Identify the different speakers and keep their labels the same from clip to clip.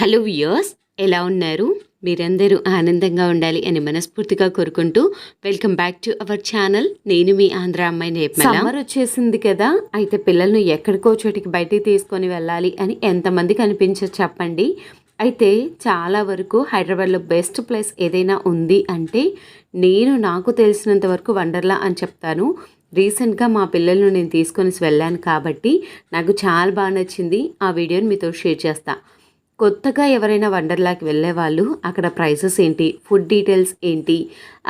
Speaker 1: Hello viewers ఎలా ఉన్నారు? మీరందరూ ఆనందంగా ఉండాలి అని మనస్ఫూర్తిగా కోరుకుంటూ welcome back to our channel. నేను మీ ఆంధ్ర అమ్మాయి నేర్మల. సమ్మర్ వచ్చేసింది కదా అయితే పిల్లల్ని ఎక్కడికో చోటికి బయటికి తీసుకొని వెళ్ళాలి అని ఎంతమంది కనిపించదు చెప్పండి. అయితే చాలా వరకు హైదరాబాద్లో బెస్ట్ ప్లేస్ ఏదైనా ఉంది అంటే నేను నాకు తెలిసినంత వరకు వండర్లా అని చెప్తాను. రీసెంట్గా మా పిల్లలను నేను తీసుకొని వెళ్ళాను కాబట్టి నాకు చాలా బాగా నచ్చింది. ఆ వీడియోని మీతో షేర్ చేస్తాను కొత్తగా ఎవరైనా వండర్లాకి వెళ్ళే వాళ్ళు అక్కడ ప్రైసెస్ ఏంటి ఫుడ్ డీటెయిల్స్ ఏంటి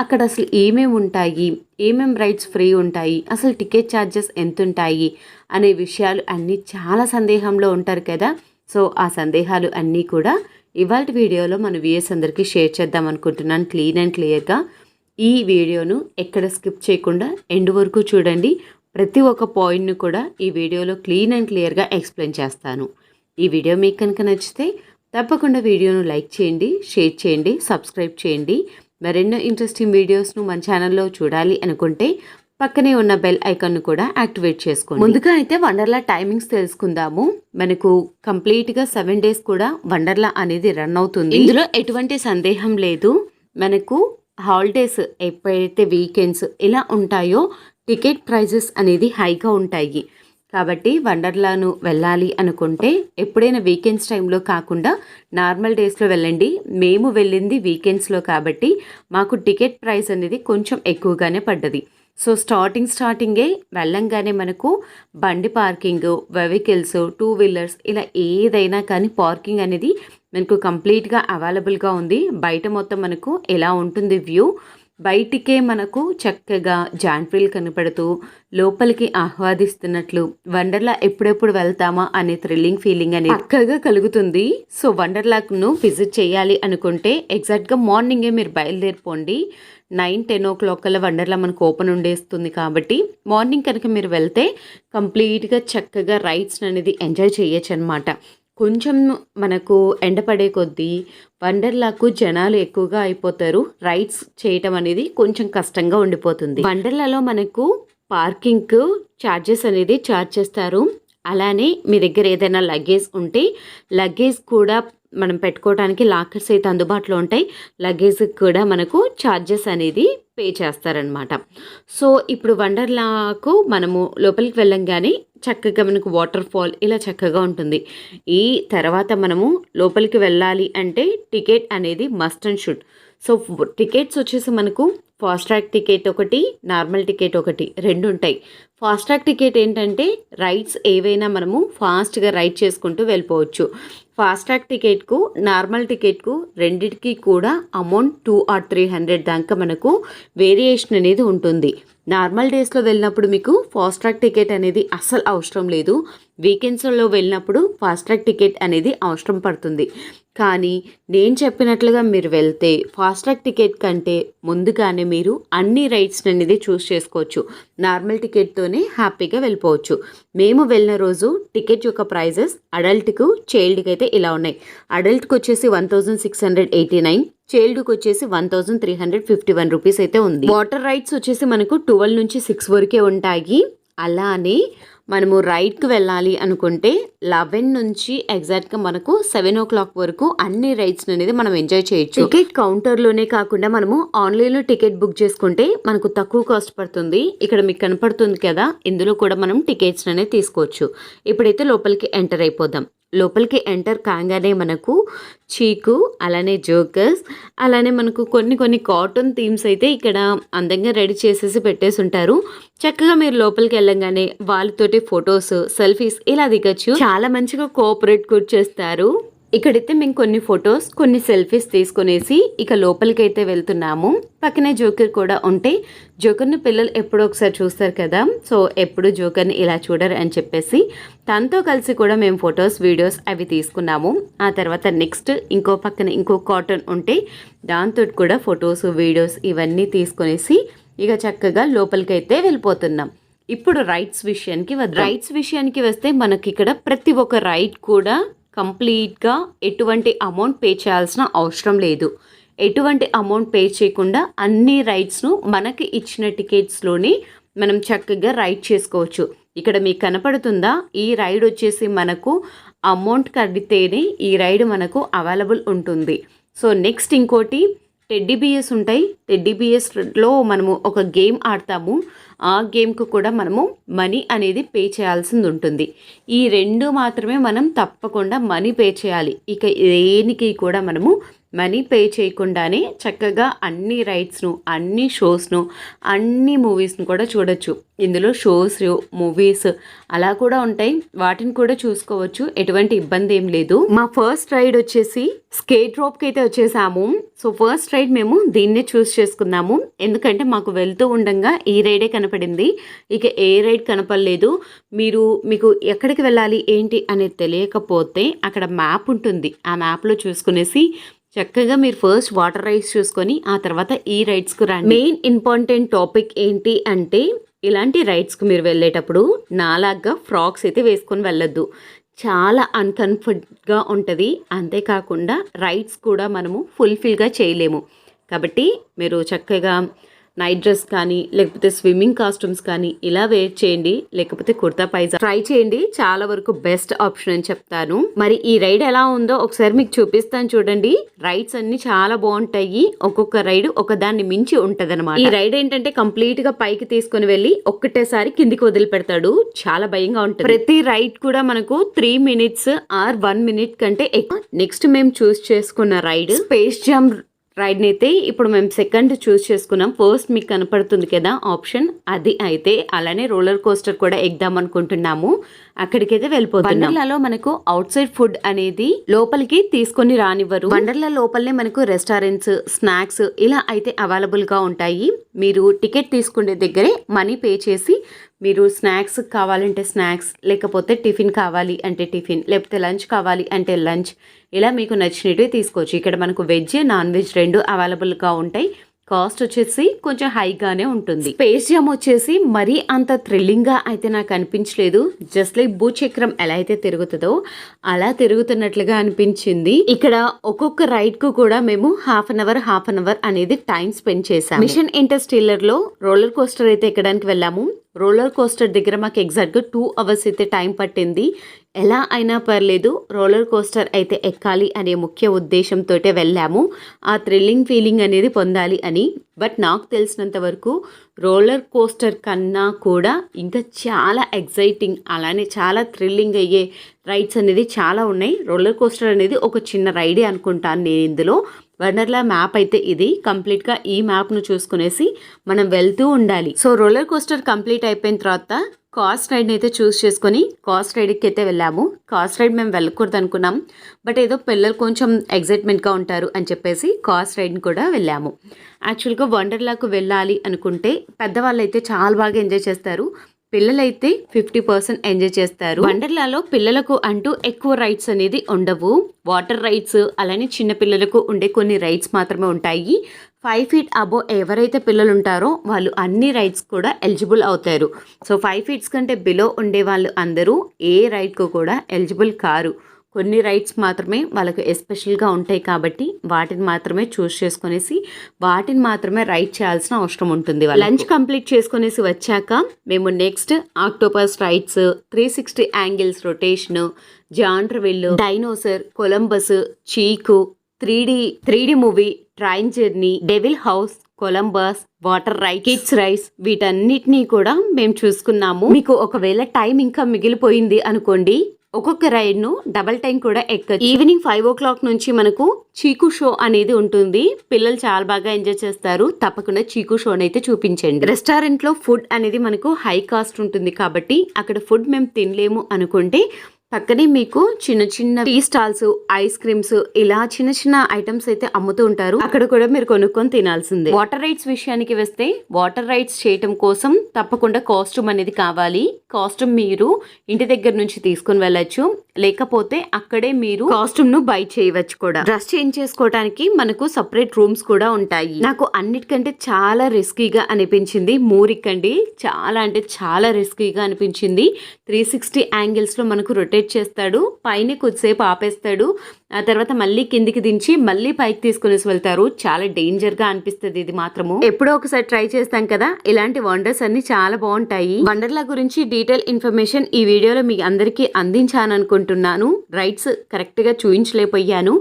Speaker 1: అక్కడ అసలు ఏమేమి ఉంటాయి ఏమేమి రైడ్స్ ఫ్రీ ఉంటాయి అసలు టికెట్ ఛార్జెస్ ఎంత ఉంటాయి అనే విషయాలు అన్నీ చాలా సందేహంలో ఉంటారు కదా. సో ఆ సందేహాలు అన్నీ కూడా ఇవాళ వీడియోలో మన వ్యూయర్స్ అందరికీ షేర్ చేద్దాం అనుకుంటున్నాను క్లీన్ అండ్ క్లియర్గా. ఈ వీడియోను ఎక్కడ స్కిప్ చేయకుండా ఎండ్ వరకు చూడండి. ప్రతి ఒక్క పాయింట్ను కూడా ఈ వీడియోలో క్లీన్ అండ్ క్లియర్గా ఎక్స్ప్లెయిన్ చేస్తాను. ఈ వీడియో మీకు కనుక నచ్చితే తప్పకుండా వీడియోను లైక్ చేయండి షేర్ చేయండి సబ్స్క్రైబ్ చేయండి. మరెన్నో ఇంట్రెస్టింగ్ వీడియోస్ను మన ఛానల్లో చూడాలి అనుకుంటే పక్కనే ఉన్న బెల్ ఐకాన్ను కూడా యాక్టివేట్ చేసుకోండి. ముందుగా అయితే వండర్లా టైమింగ్స్ తెలుసుకుందాము. మనకు కంప్లీట్గా సెవెన్ డేస్ కూడా వండర్లా అనేది రన్ అవుతుంది. ఇందులో ఎటువంటి సందేహం లేదు. మనకు హాలిడేస్ ఎప్పుడైతే వీకెండ్స్ ఇలా ఉంటాయో టికెట్ ప్రైజెస్ అనేది హైగా ఉంటాయి. కాబట్టి వండర్లాను వెళ్ళాలి అనుకుంటే ఎప్పుడైనా వీకెండ్స్ టైంలో కాకుండా నార్మల్ డేస్లో వెళ్ళండి. మేము వెళ్ళింది వీకెండ్స్లో కాబట్టి మాకు టికెట్ ప్రైస్ అనేది కొంచెం ఎక్కువగానే పడ్డది. సో స్టార్టింగ్ స్టార్టింగే వెళ్ళంగానే మనకు బండి పార్కింగ్ వెహికల్స్ టూ వీలర్స్ ఇలా ఏదైనా కానీ పార్కింగ్ అనేది మనకు కంప్లీట్గా అవైలబుల్గా ఉంది. బయట మొత్తం మనకు ఎలా ఉంటుంది వ్యూ బయటికే మనకు చక్కగా జాంట్రీలు కనపడుతూ లోపలికి ఆహ్వాదిస్తున్నట్లు వండర్లా ఎప్పుడెప్పుడు వెళ్తామా అనే థ్రిల్లింగ్ ఫీలింగ్ అనేది చక్కగా కలుగుతుంది. సో వండర్లాను విజిట్ చేయాలి అనుకుంటే ఎగ్జాక్ట్గా మార్నింగే మీరు బయలుదేరిపోండి. నైన్ టెన్ ఓ క్లాక్ కల్లా వండర్లా మనకు ఓపెన్ ఉండేస్తుంది కాబట్టి మార్నింగ్ కనుక మీరు వెళ్తే కంప్లీట్గా చక్కగా రైడ్స్ అనేది ఎంజాయ్ చేయొచ్చు అనమాట కొంచెం మనకు ఎండపడే కొద్దీ వండర్లాకు జనాలు ఎక్కువగా అయిపోతారు. రైడ్స్ చేయటం అనేది కొంచెం కష్టంగా ఉండిపోతుంది. వండర్లాలో మనకు పార్కింగ్ ఛార్జెస్ అనేది ఛార్జ్ చేస్తారు. అలానే మీ దగ్గర ఏదైనా లగేజ్ ఉంటే లగేజ్ కూడా మనం పెట్టుకోవడానికి లాకర్స్ అయితే అందుబాటులో ఉంటాయి. లగేజ్ కూడా మనకు ఛార్జెస్ అనేది పే చేస్తారనమాట సో ఇప్పుడు వండర్లాకు మనము లోపలికి వెళ్ళంగానే చక్కగా మనకు వాటర్ ఫాల్ ఇలా చక్కగా ఉంటుంది. ఈ తర్వాత మనము లోపలికి వెళ్ళాలి అంటే టికెట్ అనేది must and should so tickets వచ్చేసి మనకు ఫాస్ట్ ట్రాక్ టికెట్ ఒకటి నార్మల్ టికెట్ ఒకటి రెండు ఉంటాయి. ఫాస్ట్ ట్రాక్ టికెట్ ఏంటంటే రైడ్స్ ఏవైనా మనము ఫాస్ట్గా రైడ్ చేసుకుంటూ వెళ్ళిపోవచ్చు. ఫాస్ట్ ట్రాక్ టికెట్కు నార్మల్ టికెట్కు రెండిటికి కూడా amount two or three hundred దాకా మనకు వేరియేషన్ అనేది ఉంటుంది. నార్మల్ డేస్లో వెళ్ళినప్పుడు మీకు ఫాస్ట్ ట్రాక్ టికెట్ అనేది అస్సలు అవసరం లేదు. వీకెండ్స్లో వెళ్ళినప్పుడు ఫాస్ట్ ట్రాక్ టికెట్ అనేది అవసరం పడుతుంది. కానీ నేను చెప్పినట్లుగా మీరు వెళ్తే ఫాస్ట్ ట్రాక్ టికెట్ కంటే ముందుగానే మీరు అన్ని రైడ్స్ అనేది చూస్ చేసుకోవచ్చు. నార్మల్ టికెట్తోనే హ్యాపీగా వెళ్ళిపోవచ్చు. మేము వెళ్ళిన రోజు టికెట్ యొక్క ప్రైజెస్ అడల్ట్కు చైల్డ్కి అయితే ఇలా ఉన్నాయి. అడల్ట్కి వచ్చేసి one thousand six hundred eighty nine చైల్డ్కి వచ్చేసి one thousand three hundred fifty one rupees అయితే ఉంది. వాటర్ రైడ్స్ వచ్చేసి మనకు ట్వెల్వ్ నుంచి సిక్స్ వరకే ఉంటాయి. అలానే మనము రైడ్కి వెళ్ళాలి అనుకుంటే లెవెన్ నుంచి ఎగ్జాక్ట్గా మనకు సెవెన్ ఓ క్లాక్ వరకు అన్ని రైడ్స్ అనేది మనం ఎంజాయ్ చేయొచ్చు. టికెట్ కౌంటర్లోనే కాకుండా మనము ఆన్లైన్లో టికెట్ బుక్ చేసుకుంటే మనకు తక్కువ కాస్ట్ పడుతుంది. ఇక్కడ మీకు కనపడుతుంది కదా ఇందులో కూడా మనం టికెట్స్ అనేది తీసుకోవచ్చు. ఇప్పుడైతే లోపలికి ఎంటర్ అయిపోదాం. లోపలికి ఎంటర్ కాగానే మనకు చీకు అలానే జోకర్స్ అలానే మనకు కొన్ని కొన్ని కాటన్ థీమ్స్ అయితే ఇక్కడ అందంగా రెడీ చేసేసి పెట్టేసి ఉంటారు. చక్కగా మీరు లోపలికి వెళ్ళంగానే వాళ్ళతోటి ఫొటోస్ సెల్ఫీస్ ఇలా దిగచ్చు. చాలా మంచిగా కోఆపరేట్ కూడా చేస్తారు. ఇక్కడైతే మేము కొన్ని ఫొటోస్ కొన్ని సెల్ఫీస్ తీసుకునేసి ఇక లోపలికి అయితే వెళ్తున్నాము. పక్కనే జోకర్ కూడా ఉంటే జోకర్ని పిల్లలు ఎప్పుడో ఒకసారి చూస్తారు కదా సో ఎప్పుడు జోకర్ని ఇలా చూడరు అని చెప్పేసి తనతో కలిసి కూడా మేము ఫొటోస్ వీడియోస్ అవి తీసుకున్నాము. ఆ తర్వాత నెక్స్ట్ ఇంకో పక్కన ఇంకో కాటన్ ఉంటే దాంతో కూడా ఫొటోస్ వీడియోస్ ఇవన్నీ తీసుకునేసి ఇక చక్కగా లోపలికైతే వెళ్ళిపోతున్నాం. ఇప్పుడు రైట్స్ విషయానికి రైట్స్ విషయానికి వస్తే మనకి ఇక్కడ ప్రతి ఒక్క రైట్ కూడా కంప్లీట్గా ఎటువంటి అమౌంట్ పే చేయాల్సిన అవసరం లేదు. ఎటువంటి అమౌంట్ పే చేయకుండా అన్ని రైడ్స్ను మనకి ఇచ్చిన టికెట్స్లోనే మనం చక్కగా రైడ్ చేసుకోవచ్చు. ఇక్కడ మీకు కనపడుతుందా? ఈ రైడ్ వచ్చేసి మనకు అమౌంట్ కడితేనే ఈ రైడ్ మనకు అవైలబుల్ ఉంటుంది. సో నెక్స్ట్ ఇంకోటి టెడ్డీ బియర్స్ ఉంటాయి. టెడ్డీ బియర్స్లో మనము ఒక గేమ్ ఆడతాము. ఆ గేమ్కు కూడా మనము మనీ అనేది పే చేయాల్సింది ఉంటుంది. ఈ రెండు మాత్రమే మనం తప్పకుండా మనీ పే చేయాలి. ఇక దేనికి కూడా మనము మనీ పే చేయకుండానే చక్కగా అన్ని రైడ్స్ను అన్ని షోస్ను అన్ని మూవీస్ను కూడా చూడొచ్చు. ఇందులో షోస్ మూవీస్ అలా కూడా ఉంటాయి. వాటిని కూడా చూసుకోవచ్చు. ఎటువంటి ఇబ్బంది ఏం లేదు. మా ఫస్ట్ రైడ్ వచ్చేసి స్కేట్ రోప్కి అయితే వచ్చేసాము. సో ఫస్ట్ రైడ్ మేము దీన్నే చూస్ చేసుకున్నాము. ఎందుకంటే మాకు వెళ్తూ ఉండగా ఈ రైడే కనపడింది. ఇక ఏ రైడ్ కనపడలేదు. మీరు మీకు ఎక్కడికి వెళ్ళాలి ఏంటి అనేది తెలియకపోతే అక్కడ మ్యాప్ ఉంటుంది. ఆ మ్యాప్లో చూసుకునేసి చక్కగా మీరు ఫస్ట్ వాటర్ రైడ్స్ చూసుకొని ఆ తర్వాత ఈ రైడ్స్కు రండి. మెయిన్ ఇంపార్టెంట్ టాపిక్ ఏంటి అంటే ఇలాంటి రైడ్స్కి మీరు వెళ్ళేటప్పుడు నాలాగ్గా ఫ్రాక్స్ అయితే వేసుకొని వెళ్ళొద్దు. చాలా అన్కంఫర్ట్గా ఉంటుంది. అంతేకాకుండా రైడ్స్ కూడా మనము ఫుల్ఫిల్గా చేయలేము. కాబట్టి మీరు చక్కగా నైట్ డ్రెస్ కానీ లేకపోతే స్విమ్మింగ్ కాస్ట్యూమ్స్ కానీ ఇలా వేర్ చేయండి. లేకపోతే కుర్తా పైజా ట్రై చేయండి. చాలా వరకు బెస్ట్ ఆప్షన్ అని చెప్తాను. మరి ఈ రైడ్ ఎలా ఉందో ఒకసారి మీకు చూపిస్తాను చూడండి. రైడ్స్ అన్ని చాలా బాగుంటాయి. ఒక్కొక్క రైడ్ ఒక దాన్ని మించి ఉంటది ఈ రైడ్ ఏంటంటే కంప్లీట్గా పైకి తీసుకుని వెళ్ళి ఒక్కటేసారి కిందికి వదిలిపెడతాడు. చాలా భయంగా ఉంటుంది. ప్రతి రైడ్ కూడా మనకు three minutes or one minute కంటే ఎక్కువ. నెక్స్ట్ మేము చూస్ చేసుకున్న రైడ్ స్పేస్ జంప్ రైడ్ని అయితే ఇప్పుడు మేము సెకండ్ చూస్ చేసుకున్నాం. ఫస్ట్ మీకు కనపడుతుంది కదా ఆప్షన్. అది అయితే అలానే రోలర్ కోస్టర్ కూడా ఎగ్దాం అనుకుంటున్నాము. అక్కడికైతే వెళ్ళిపోతున్నాం. వండర్లలో మనకు అవుట్ సైడ్ ఫుడ్ అనేది లోపలికి తీసుకొని రానివ్వరు. వండర్ల లోపలనే మనకు రెస్టారెంట్స్ స్నాక్స్ ఇలా అయితే అవైలబుల్గా ఉంటాయి. మీరు టికెట్ తీసుకునే దగ్గరే మనీ పే చేసి మీరు స్నాక్స్ కావాలంటే స్నాక్స్ లేకపోతే టిఫిన్ కావాలి అంటే టిఫిన్ లేకపోతే లంచ్ కావాలి అంటే లంచ్. ఇలా మీకు నచ్చినట్టు తీసుకోవచ్చు. ఇక్కడ మనకు వెజ్ నాన్ వెజ్ రెండు అవైలబుల్గా ఉంటాయి. కాస్ట్ వచ్చేసి కొంచెం హైగానే ఉంటుంది. స్పేస్ జామ్ వచ్చేసి మరీ అంత థ్రిల్లింగ్గా అయితే నాకు అనిపించలేదు. జస్ట్ లైక్ భూచక్రం ఎలా అయితే తిరుగుతుందో అలా తిరుగుతున్నట్లుగా అనిపించింది. ఇక్కడ ఒక్కొక్క రైడ్కు కూడా మేము half an hour half an hour అనేది టైం స్పెండ్ చేసాం మిషన్ ఇంటర్స్టీలర్లో రోలర్ కోస్టర్ అయితే ఎక్కడానికి వెళ్ళాము. రోలర్ కోస్టర్ దగ్గర మాకు ఎగ్జాక్ట్గా టూ అవర్స్ అయితే టైం పట్టింది. ఎలా అయినా పర్లేదు రోలర్ కోస్టర్ అయితే ఎక్కాలి అనే ముఖ్య ఉద్దేశంతో వెళ్ళాము. ఆ థ్రిల్లింగ్ ఫీలింగ్ అనేది పొందాలి అని. బట్ నాకు తెలిసినంత వరకు రోలర్ కోస్టర్ కన్నా కూడా ఇంకా చాలా ఎగ్జైటింగ్ అలానే చాలా థ్రిల్లింగ్ అయ్యే రైడ్స్ అనేది చాలా ఉన్నాయి. రోలర్ కోస్టర్ అనేది ఒక చిన్న రైడే అనుకుంటాను నేను ఇందులో. వండర్లా మ్యాప్ అయితే ఇది. కంప్లీట్గా ఈ మ్యాప్ను చూసుకునేసి మనం వెళ్తూ ఉండాలి. సో రోలర్ కోస్టర్ కంప్లీట్ అయిపోయిన తర్వాత కాస్ట్ రైడ్ని అయితే చూస్ చేసుకొని కాస్ట్ రైడ్కి అయితే వెళ్ళాము. కాస్ట్ రైడ్ మేము వెళ్ళకూడదు అనుకున్నాం. బట్ ఏదో పిల్లలు కొంచెం ఎగ్జైట్మెంట్గా ఉంటారు అని చెప్పేసి కాస్ట్ రైడ్ని కూడా వెళ్ళాము. యాక్చువల్గా వండర్లాకు వెళ్ళాలి అనుకుంటే పెద్దవాళ్ళు అయితే చాలా బాగా ఎంజాయ్ చేస్తారు. పిల్లలైతే ఫిఫ్టీ పర్సెంట్ ఎంజాయ్ చేస్తారు. వండర్లాలో పిల్లలకు అంటూ ఎక్కువ రైడ్స్ అనేది ఉండవు. వాటర్ రైడ్స్ అలానే చిన్న పిల్లలకు ఉండే కొన్ని రైడ్స్ మాత్రమే ఉంటాయి. ఫైవ్ ఫీట్ అబో ఎవరైతే పిల్లలు ఉంటారో వాళ్ళు అన్ని రైడ్స్ కూడా ఎలిజిబుల్ అవుతారు. సో ఫైవ్ ఫీట్స్ కంటే బిలో ఉండే వాళ్ళు అందరూ ఏ రైడ్కు కూడా ఎలిజిబుల్ కారు. కొన్ని రైడ్స్ మాత్రమే వాళ్ళకు ఎస్పెషల్గా ఉంటాయి కాబట్టి వాటిని మాత్రమే చూస్ చేసుకునేసి వాటిని మాత్రమే రైట్ చేయాల్సిన అవసరం ఉంటుంది లంచ్ కంప్లీట్ చేసుకునేసి వచ్చాక మేము next octopus rides three sixty angles rotation జాండ్రవిల్ dinosaur Columbus చీకు three D three D movie train journey devil house Columbus water rides kids rides వీటన్నిటినీ కూడా మేము చూసుకున్నాము. మీకు ఒకవేళ టైం ఇంకా మిగిలిపోయింది అనుకోండి ఒక్కొక్క రైడ్ను డబల్ టైం కూడా ఎక్కచ్చు. ఈవినింగ్ ఫైవ్ ఓ క్లాక్ నుంచి మనకు చీకు షో అనేది ఉంటుంది. పిల్లలు చాలా బాగా ఎంజాయ్ చేస్తారు. తప్పకుండా చీకు షో అయితే చూపించండి. రెస్టారెంట్లో ఫుడ్ అనేది మనకు హై కాస్ట్ ఉంటుంది కాబట్టి అక్కడ ఫుడ్ మేము తినలేము అనుకుంటే పక్కనే మీకు చిన్న చిన్న టీ స్టాల్స్ ఐస్ క్రీమ్స్ ఇలా చిన్న చిన్న ఐటమ్స్ అయితే అమ్ముతూ ఉంటారు. అక్కడ కూడా మీరు కొనుక్కొని తినాల్సిందే. వాటర్ రైడ్స్ విషయానికి వస్తే వాటర్ రైడ్స్ చేయటం కోసం తప్పకుండా కాస్ట్యూమ్ అనేది కావాలి. కాస్ట్యూమ్ మీరు ఇంటి దగ్గర నుంచి తీసుకుని వెళ్ళొచ్చు. లేకపోతే అక్కడే మీరు కాస్ట్యూమ్ను బై చేయవచ్చు కూడా. డ్రెస్ చేంజ్ చేసుకోవడానికి మనకు సపరేట్ రూమ్స్ కూడా ఉంటాయి. నాకు అన్నిటికంటే చాలా రిస్కీగా అనిపించింది మూరికండి. చాలా అంటే చాలా రిస్కీగా అనిపించింది. త్రీ సిక్స్టీ యాంగిల్స్లో మనకు రొటేట్ వెయిట్ చేస్తాడు పైన కొద్దిసేపు ఆపేస్తాడు ఆ తర్వాత మళ్ళీ కిందికి దించి మళ్ళీ పైకి తీసుకునేసి వెళ్తారు. చాలా డేంజర్గా అనిపిస్తుంది ఇది మాత్రము. ఎప్పుడో ఒకసారి ట్రై చేస్తాం కదా ఇలాంటి వండర్స్ అన్ని చాలా బాగుంటాయి. వండర్లా గురించి డీటెయిల్ ఇన్ఫర్మేషన్ ఈ వీడియోలో మీకు అందరికీ అందించాను అనుకుంటున్నాను రైట్స్ కరెక్ట్గా చూపించలేకపోయాను చూయించలేకపోయాను.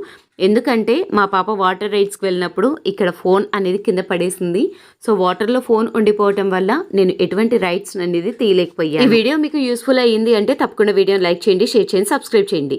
Speaker 1: ఎందుకంటే మా పాప వాటర్ రైడ్స్కి వెళ్ళినప్పుడు ఇక్కడ ఫోన్ అనేది కింద పడేసింది. సో వాటర్లో ఫోన్ ఉండిపోవటం వల్ల నేను ఎటువంటి రైడ్స్ అనేది తీయలేకపోయాను. ఈ వీడియో మీకు యూస్ఫుల్ అయ్యింది అంటే తప్పకుండా వీడియోని లైక్ చేయండి షేర్ చేయండి సబ్స్క్రైబ్ చేయండి.